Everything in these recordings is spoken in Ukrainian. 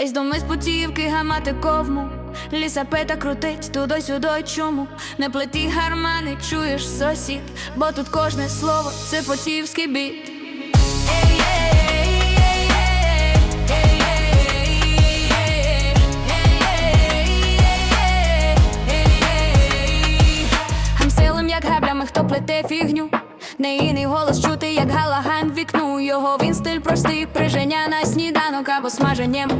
Есь до ми з путівки гамати ковму. Лісапета крутить туди-сюди чому Не плеті гармани, чуєш сосід, бо тут кожне слово це потівський біт. Хто плете фігню. Неїний голос чути, як галаган вікну. Його він стиль простий, приження на сніданок або смаженням.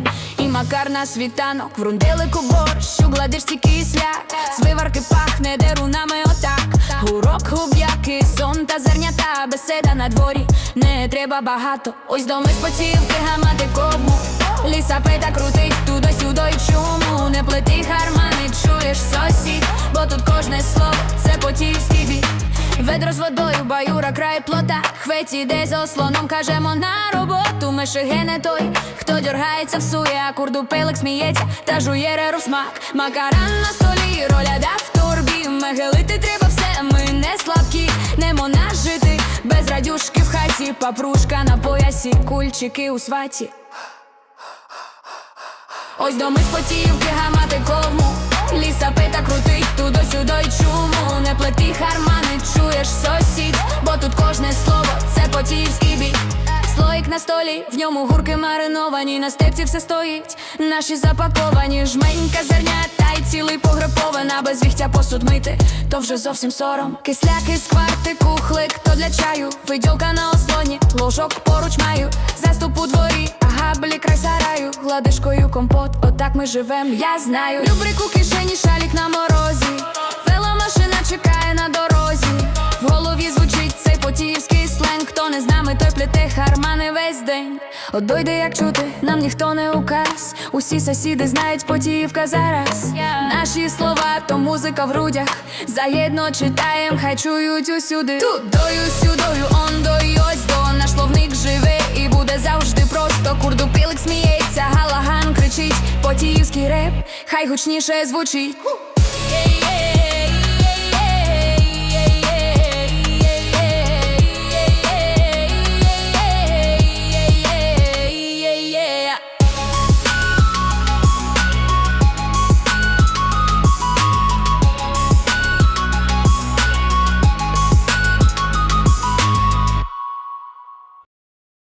І макар світанок, в рунделику борщ, у гладишці кисляк. З виварки пахне дерунами отак. Гурок, губ'яки, сон та зернята, беседа на дворі. Не треба багато. Ось до ми спотівки гамати ковму. Лісапета крутить туди-сюди й чому Не плети хармани, чуєш сосід, бо тут кожне слово. Ведро з водою, баюра, край плота. Хвець іде за ослоном, кажемо на роботу. Мешиге не той, хто дергається, всує, а курду пилик сміється, та жує реру смак. Макаран на столі, роляда в торбі. Мегелити треба все, ми не слабкі, не жити без радюшки в хаті, папрушка на поясі, кульчики у сваті. Ось до ми спотівки гамати ковму Ліса пита крутить туди-сюди чуму Не плети хармани, На столі, в ньому гурки мариновані На степці все стоїть, наші запаковані Жменька зернята й цілий погрепована Без віхтя посуд мити, то вже зовсім сором. Кисляки з кварти, кухлик, то для чаю. Видьолка на ослоні, ложок поруч маю. Заступ у дворі, а габлі край сараю. Гладишкою компот, отак ми живем, я знаю. Любрик у кишені, шалік на морозі хармани весь день. От дойде, як чути, нам ніхто не указ. Усі сусіди знають потіївка зараз. Наші слова, то музика в грудях. Заєдно читаєм, хай чують усюди. Тудою, сюдою, ондою, ось до. Наш словник живе і буде завжди просто. Курду пілик сміється, галаган кричить. Потіївський реп, хай гучніше звучить. Є-є.